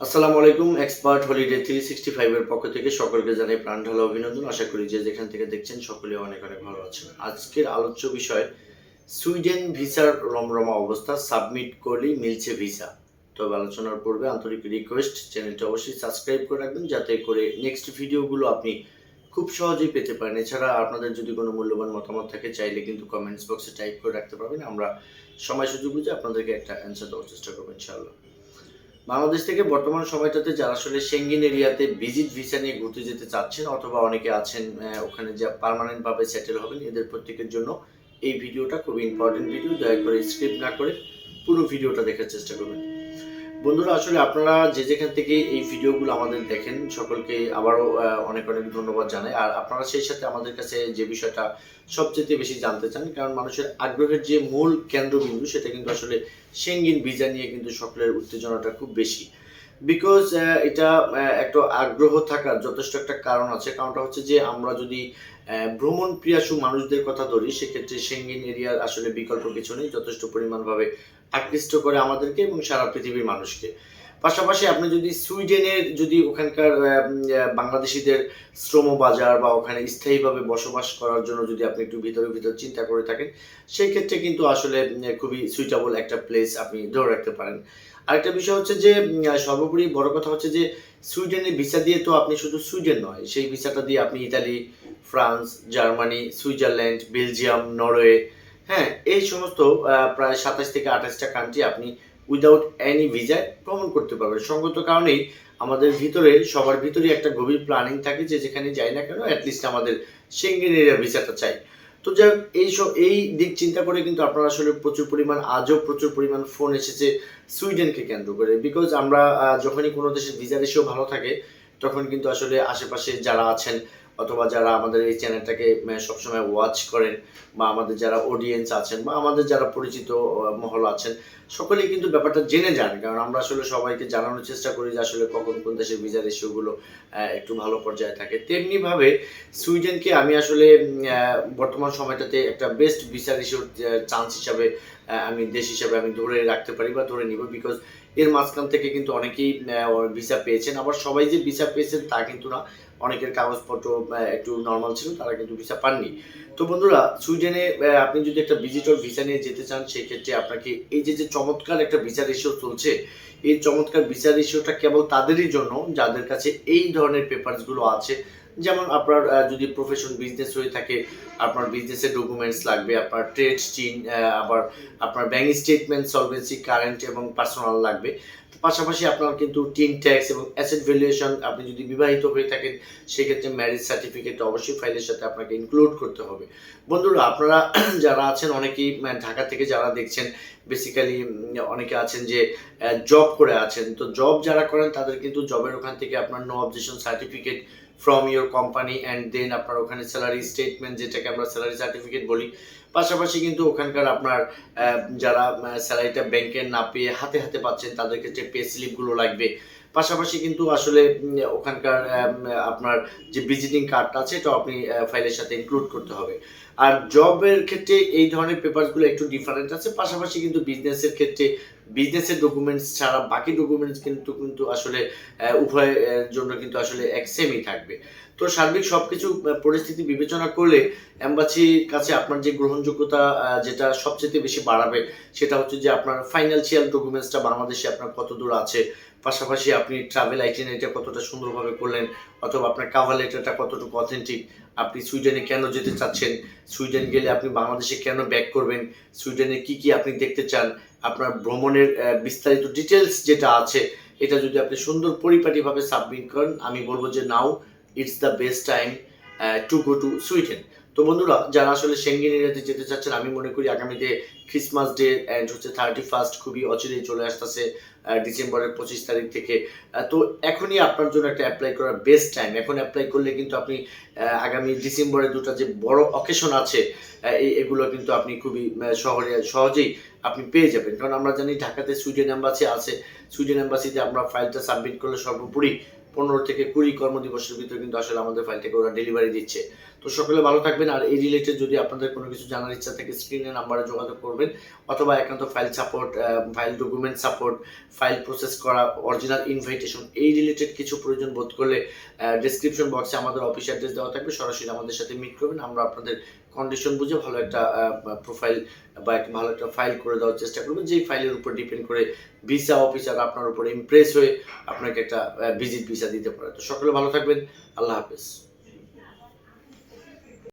আসসালামু আলাইকুম expert holiday three sixty ফাইভের পক্ষ থেকে সকলকে জানাই প্রাণ ঢালা অভিনন্দন। আশা করি যে যেখান থেকে দেখছেন সকলে অনেক অনেক ভালো আছেন। আজকের আলোচ্য বিষয়, সুইডেন ভিসার রমরমা অবস্থা, সাবমিট করলেই মিলছে ভিসা। তবে আলোচনার পূর্বে আন্তরিক রিকোয়েস্ট চ্যানেলটি অবশ্যই সাবস্ক্রাইব করে রাখবেন, যাতে করে নেক্সট ভিডিওগুলো আপনি খুব সহজেই পেতে পারেন। এছাড়া আপনাদের যদি কোনো মূল্যবান মতামত থাকে, চাইলে কিন্তু কমেন্টস বক্সে টাইপ করে রাখতে পারবেন। আমরা সময় সুযোগ বুঝে আপনাদেরকে একটা অ্যান্সার দেওয়ার চেষ্টা করব, ইনশাআল্লাহ। বাংলাদেশ থেকে বর্তমান সময়টাতে যারা আসলে সেঙ্গিন এরিয়াতে ভিজিট ভিসা নিয়ে ঘুরতে যেতে চাচ্ছেন অথবা অনেকে আছেন ওখানে যা পারমানেন্ট ভাবে সেটেল হবেন, এদের প্রত্যেকের জন্য এই ভিডিওটা খুবই ইম্পর্টেন্ট ভিডিও দয়া করে স্ক্রিপ্ট না করে পুরো ভিডিওটা দেখার চেষ্টা করবেন। বন্ধুরা, আসলে আপনারা যে যেখান থেকে এই ভিডিওগুলো আমাদের দেখেন, সকলকে আবারও অনেক অনেক ধন্যবাদ জানাই। আর আপনারা সেই সাথে আমাদের কাছে যে বিষয়টা সবচেয়ে বেশি জানতে চান, কারণ মানুষের আগ্রহের যে মূল কেন্দ্রবিন্দু, সেটা কিন্তু আসলে সেঙ্গিন ভিসা নিয়ে কিন্তু সকলের উত্তেজনাটা খুব বেশি। বিকজ এটা একটা আগ্রহ থাকার যথেষ্ট একটা কারণ আছে। কারণটা হচ্ছে যে আমরা যদি আহ, ভ্রমণ প্রিয়াসু মানুষদের কথা ধরি সেক্ষেত্রে সেঙ্গিন এরিয়ার আসলে বিকল্প কিছু নেই। যথেষ্ট পরিমাণভাবে আকৃষ্ট করে আমাদেরকে এবং সারা পৃথিবীর মানুষকে। পাশাপাশি আপনি যদি সুইডেনের যদি ওখানকার আহ, বাংলাদেশিদের শ্রম বাজার বা ওখানে স্থায়ীভাবে বসবাস করার জন্য যদি আপনি একটু ভিতরে ভিতরে চিন্তা করে থাকেন সেই ক্ষেত্রে কিন্তু আসলে খুবই সুইটেবল একটা প্লেস আপনি ধরে রাখতে পারেন। আরেকটা বিষয় হচ্ছে যে সর্বোপরি বড় কথা হচ্ছে যে, সুইডেনের ভিসা দিয়ে তো আপনি শুধু সুইডেন নয়, সেই ভিসাটা দিয়ে আপনি Italy, France, Germany, Switzerland, Belgium, Norway হ্যাঁ এই সমস্ত প্রায় সাতাশ থেকে আঠাশটা কান্ট্রি আপনি উইদাউট এনি ভিসায় ভ্রমণ করতে পারবেন। সঙ্গত কারণেই আমাদের ভিতরে, সবার ভিতরে একটা গভীর প্ল্যানিং থাকে যে, যেখানে যাই না কেন অ্যাটলিস্ট আমাদের সেঙ্গেন এরিয়া ভিসাটা চাই। তো যাই এই সব, এই দিক চিন্তা করে কিন্তু আপনারা আসলে প্রচুর পরিমাণ, আজও প্রচুর পরিমাণ ফোন এসেছে সুইডেনকে কেন্দ্র করে। বিকজ আমরা যখনই কোনো দেশের ভিসা দেশেও ভালো থাকে, তখন কিন্তু আসলে আশেপাশে যারা আছেন অথবা যারা আমাদের এই চ্যানেলটাকে সবসময় ওয়াচ করেন বা আমাদের যারা অডিয়েন্স আছেন বা আমাদের যারা পরিচিত মহল আছেন, সকলেই কিন্তু ব্যাপারটা জেনে যান। কারণ আমরা আসলে সবাইকে জানানোর চেষ্টা করি যে আসলে কখন কোন দেশের ভিসা রেশিওগুলো একটু ভালো পর্যায়ে থাকে। তেমনিভাবে সুইডেনকে আমি আসলে বর্তমান সময়টাতে একটা বেস্ট ভিসা রেশিওর চান্স হিসাবে আমি দেশ হিসাবে আমি ধরে রাখতে পারি বা ধরে নিব বিকজ এর মাঝখান থেকে কিন্তু অনেকেই ভিসা পেয়েছেন। আবার সবাই যে ভিসা পেয়েছেন তা কিন্তু না। অনেকের কাগজপত্র একটু নর্মাল ছিল, তারা কিন্তু ভিসা পাননি। তো বন্ধুরা, সুইডেনে আপনি যদি একটা ভিজিটর ভিসা নিয়ে যেতে চান, সেক্ষেত্রে আপনাকে এই যে যে চমৎকার একটা ভিসা রেশিও চলছে, এই চমৎকার ভিসা রেশিওটা কেবল তাদেরই জন্য, যাদের কাছে এই ধরনের পেপারসগুলো আছে যেমন আপনার যদি প্রফেশন বিজনেস হয়ে থাকে, আপনার বিজনেসের ডকুমেন্টস লাগবে, আপনার ট্রেড চিন আবার আপনার ব্যাংক স্টেটমেন্ট সলভেন্সি কারেন্ট এবং পার্সোনাল লাগবে। পাশাপাশি আপনার কিন্তু টিন ট্যাক্স এবং অ্যাসেট ভ্যালুয়েশন আপনি যদি বিবাহিত হয়ে থাকেন, সেক্ষেত্রে ম্যারেজ সার্টিফিকেট অবশ্যই ফাইলের সাথে আপনাকে ইনক্লুড করতে হবে। বন্ধুরা, আপনারা যারা আছেন, অনেকেই ঢাকা থেকে যারা দেখছেন বেসিক্যালি অনেকে আছেন যে জব করে আছেন। তো জব যারা করেন, তাদের কিন্তু জবের ওখান থেকে আপনার no objection certificate from your company and then আপনার ওখানে স্যালারি স্টেটমেন্ট যেটাকে আমরা স্যালারি সার্টিফিকেট বলি। পাশাপাশি কিন্তু ওখানকার আপনার যারা স্যালারিটা ব্যাংকে না পেয়ে হাতে হাতে পাচ্ছেন তাদের ক্ষেত্রে পে স্লিপগুলো লাগবে পাশাপাশি কিন্তু আসলে ওখানকার আপনার যে ভিজিটিং কার্ডটা আছে এটা আপনি ফাইলের সাথে ইনক্লুড করতে হবে। আর জবের ক্ষেত্রে এই ধরনের পেপারসগুলো একটু ডিফারেন্ট আছে পাশাপাশি কিন্তু বিজনেসের ক্ষেত্রে বিজনেসের ডকুমেন্টস ছাড়া বাকি ডকুমেন্টস কিন্তু কিন্তু আসলে উভয়ের জন্য কিন্তু আসলে এক সেমই থাকবে। তো সার্বিক সবকিছু আহ, পরিস্থিতি বিবেচনা করলে অ্যাম্বাসির কাছে আপনার যে গ্রহণযোগ্যতা যেটা সবচেয়ে বেশি বাড়াবে সেটা হচ্ছে যে আপনার ফাইন্যান্সিয়াল ডকুমেন্টসটা বাংলাদেশে আপনার কত দূর আছে পাশাপাশি আপনি ট্রাভেল আইটিনারিটা কতটা সুন্দরভাবে করলেন, অথবা আপনার কাভার লেটারটা কতটুকু অথেন্টিক আপনি সুইডেনে কেন যেতে চাচ্ছেন, সুইডেন গেলে আপনি বাংলাদেশে কেন ব্যাক করবেন, সুইডেনে কি কি আপনি দেখতে চান, আপনার ভ্রমণের বিস্তারিত ডিটেলস যেটা আছে, এটা যদি আপনি সুন্দর পরিপাটিভাবে সাবমিট করেন, আমি বলব যে now it's the best time to go to Sweden. তো বন্ধুরা, যারা আসলে সেঙ্গেন এরিয়াতে যেতে চাচ্ছেন, আমি মনে করি আগামীতে ক্রিসমাস ডে অ্যান্ড হচ্ছে থার্টি ফার্স্ট খুবই অচিরেই চলে আসতেছে ডিসেম্বরের পঁচিশ তারিখ থেকে। তো এখনই আপনার জন্য একটা অ্যাপ্লাই করার বেস্ট টাইম এখন অ্যাপ্লাই করলে কিন্তু আপনি আগামী ডিসেম্বরে দুটো যে বড় অকেশন আছে এই, এগুলো কিন্তু আপনি খুবই শহরে সহজেই আপনি পেয়ে যাবেন। কারণ আমরা জানি ঢাকাতে সুইডেন এম্বাসি আছে। সুইডেন এম্বাসিতে আমরা ফাইলটা সাবমিট করলে সর্বোপরি পনেরো থেকে কুড়ি কর্মদিবসের ভিতরে কিন্তু আসলে আমাদের ফাইলটাকে ওরা ডেলিভারি দিচ্ছে। তো সকলে ভালো থাকবেন। আর এই রিলেটেড যদি আপনাদের কোনো কিছু জানার ইচ্ছা থাকে স্ক্রিনে নাম্বারে যোগাযোগ করবেন অথবা একান্ত file support file document support file process করা অরিজিনাল ইনভাইটেশন এই রিলেটেড কিছু প্রয়োজন বোধ করলে ডিসক্রিপশন বক্সে আমাদের অফিস অ্যাড্রেস দেওয়া থাকবে। সরাসরি আমাদের সাথে মিট করবেন। আমরা আপনাদের কন্ডিশন বুঝে ভালো একটা প্রোফাইল বা একটা ভালো একটা ফাইল করে দেওয়ার চেষ্টা করবেন যেই ফাইলের উপর ডিপেন্ড করে ভিসা অফিসার আপনার উপর ইমপ্রেস হয়ে আপনাকে একটা ভিজিট ভিসা দিতে পারে। তো সকলে ভালো থাকবেন। আল্লাহ হাফেজ।